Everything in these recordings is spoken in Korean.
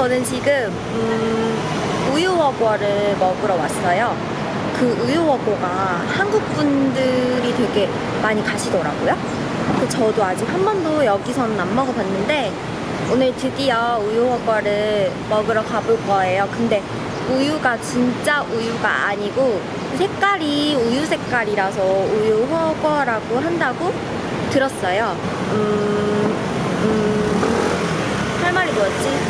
저는 지금 음, 우유워궈를 먹으러 왔어요. 그 우유워궈가 한국 분들이 되게 많이 가시더라고요. 그 저도 아직 한 번도 여기서는 안 먹어봤는데 오늘 드디어 우유워궈를 먹으러 가볼 거예요. 근데 우유가 진짜 우유가 아니고 색깔이 우유 색깔이라서 우유워궈라고 한다고 들었어요. 음, 음, 할 말이 뭐였지?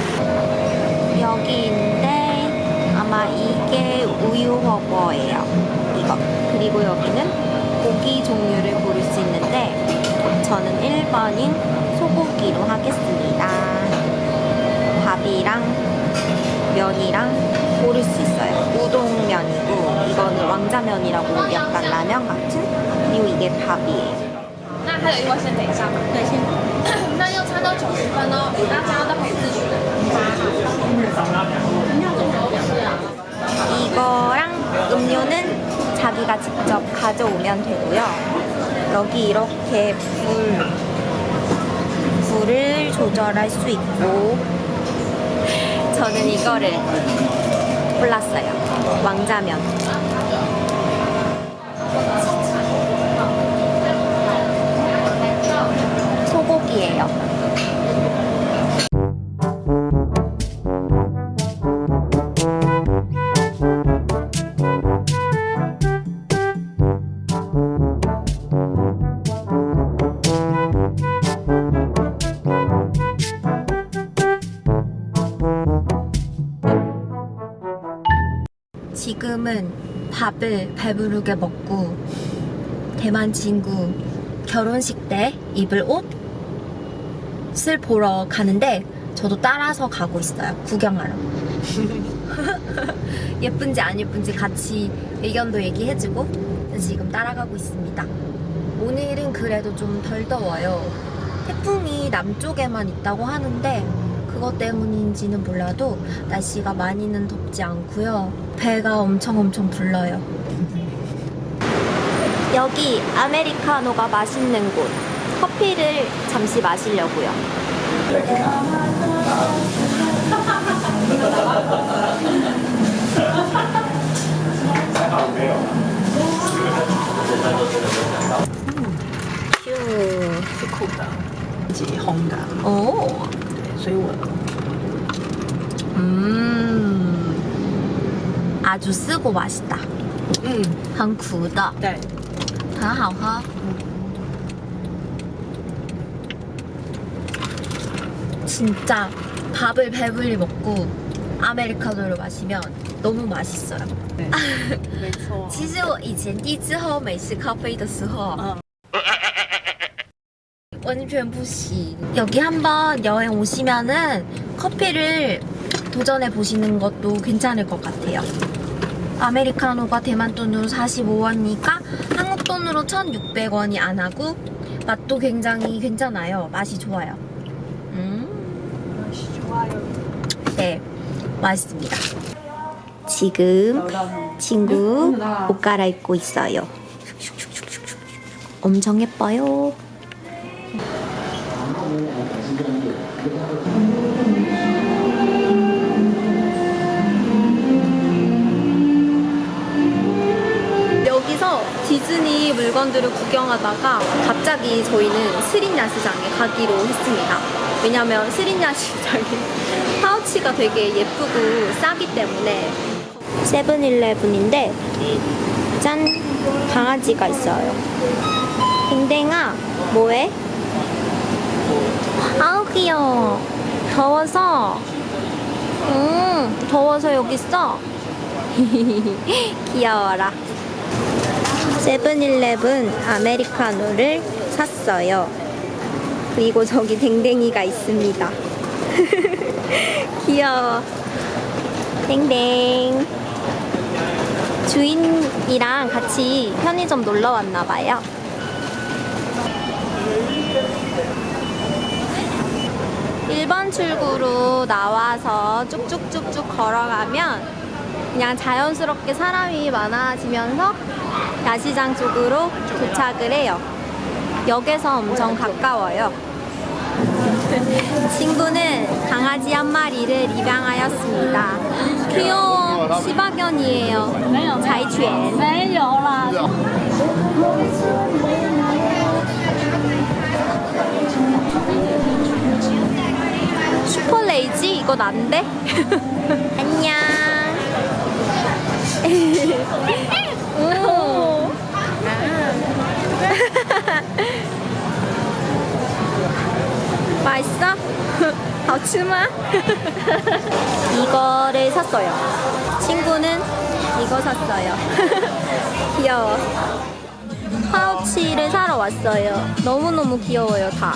여기인데 아마 이게 우유워궈예요. 이거. 그리고 여기는 고기 종류를 고를 수 있는데 저는 1번인 소고기로 하겠습니다. 밥이랑 면이랑 고를 수 있어요. 우동면이고 이거는 왕자면이라고 약간 라면 같은 그리고 이게 밥이에요. 那还有一位先等一下吧。对，先。那用餐到九十分哦，五大家都可以自取的。 이거랑 음료는 자기가 직접 가져오면 되고요. 여기 이렇게 불, 불을 조절할 수 있고 저는 이거를 골랐어요. 왕자면. 소고기예요. 지금은 밥을 배부르게 먹고 대만 친구 결혼식 때 입을 옷을 보러 가는데 저도 따라서 가고 있어요. 구경하러. 예쁜지 안 예쁜지 같이 의견도 얘기해주고 지금 따라가고 있습니다. 오늘은 그래도 좀 덜 더워요. 태풍이 남쪽에만 있다고 하는데 그것 때문인지는 몰라도 날씨가 많이는 덥지 않고요. 배가 엄청 엄청 불러요. 여기 아메리카노가 맛있는 곳. 커피를 잠시 마시려고요. 휴. 是苦的，自 己烘的， 오. 所以我 음. 아주 쓰고 맛있다. 嗯，很苦的,对，很好喝. 진짜 밥을 배불리 먹고 아메리카노를 마시면 너무 맛있어요. 没错，其实我以前第一次喝美式咖啡的时候，嗯 완전 不行. 여기 한번 여행 오시면은 커피를 도전해 보시는 것도 괜찮을 것 같아요. 아메리카노가 대만 돈으로 45원이니까 한국 돈으로 1,600원이 안 하고 맛도 굉장히 괜찮아요. 맛이 좋아요. 음. 네, 맛있습니다. 지금 친구 옷 갈아입고 있어요. 엄청 예뻐요. 물건들을 구경하다가 갑자기 저희는 스린 야 시장에 가기로 했습니다. 왜냐면 스린 야 시장에 파우치가 되게 예쁘고 싸기 때문에 세븐일레븐인데 짠 강아지가 있어요. 댕댕아 뭐해? 아우 귀여워. 더워서 음 더워서 여기 있어. 귀여워라. 세븐일레븐 아메리카노를 샀어요. 그리고 저기 댕댕이가 있습니다. 귀여워. 땡땡. 주인이랑 같이 편의점 놀러 왔나 봐요. 일번 출구로 나와서 쭉쭉쭉쭉 걸어가면 그냥 자연스럽게 사람이 많아지면서 야시장 쪽으로 도착을 해요. 역에서 엄청 가까워요. 친구는 강아지 한 마리를 입양하였습니다. 귀여워. 시바견이에요. 자이취엔. 没有啦。 슈퍼레이지? 이건 안 돼? 안녕. 맛있어? 아 추마? 이거를 샀어요. 친구는 이거 샀어요. 귀여워. 파우치를 사러 왔어요. 너무너무 귀여워요 다.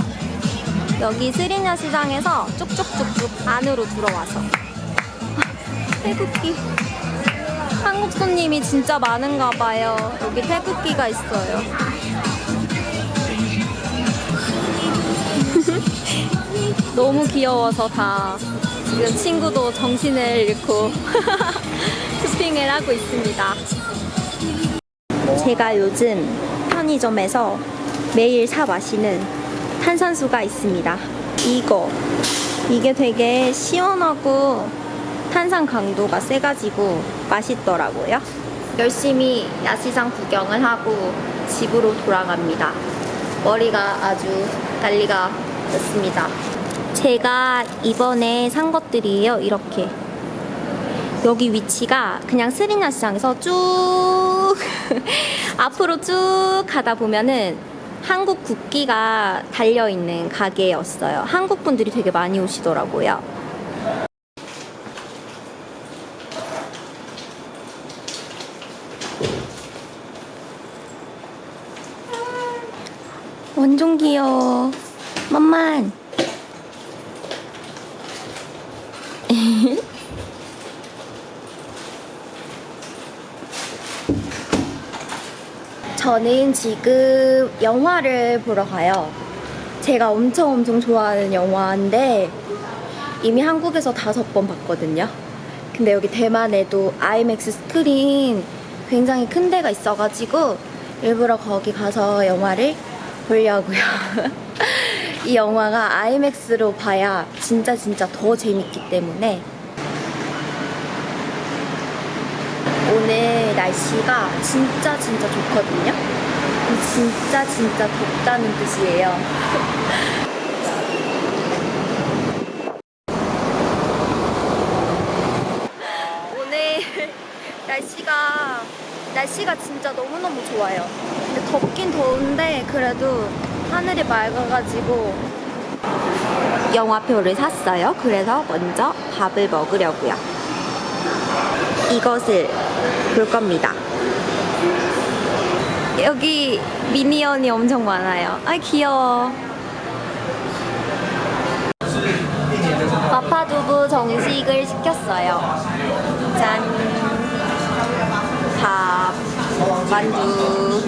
여기 스리냐 시장에서 쭉쭉쭉쭉 안으로 들어와서. 태국기. 한국 손님이 진짜 많은가 봐요. 여기 태국기가 있어요. 너무 귀여워서 다 지금 친구도 정신을 잃고 쇼핑을 하고 있습니다 제가 요즘 편의점에서 매일 사 마시는 탄산수가 있습니다. 이거. 이게 되게 시원하고 탄산 강도가 세가지고 맛있더라고요. 열심히 야시장 구경을 하고 집으로 돌아갑니다. 머리가 아주 난리가 났습니다. 제가 이번에 산 것들이에요. 이렇게. 여기 위치가 그냥 스리냐 시장에서 쭉 앞으로 쭉 가다 보면은 한국 국기가 달려있는 가게였어요. 한국 분들이 되게 많이 오시더라고요. 완전 귀여워. 만만. 저는 지금 영화를 보러 가요. 제가 엄청 엄청 좋아하는 영화인데 이미 한국에서 다섯 번 봤거든요. 근데 여기 대만에도 아이맥스 스크린 굉장히 큰 데가 있어가지고 일부러 거기 가서 영화를 보려고요. 이 영화가 아이맥스로 봐야 진짜 진짜 더 재밌기 때문에 오늘 날씨가 진짜 진짜 좋거든요. 진짜 진짜 덥다는 뜻이에요. 오늘 날씨가 날씨가 진짜 너무너무 좋아요. 근데 덥긴 더운데 그래도 하늘이 맑아가지고 영화표를 샀어요. 그래서 먼저 밥을 먹으려고요. 이것을 볼 겁니다. 여기 미니언이 엄청 많아요. 아 귀여워. 마파두부 정식을 시켰어요. 짠. 밥, 만두,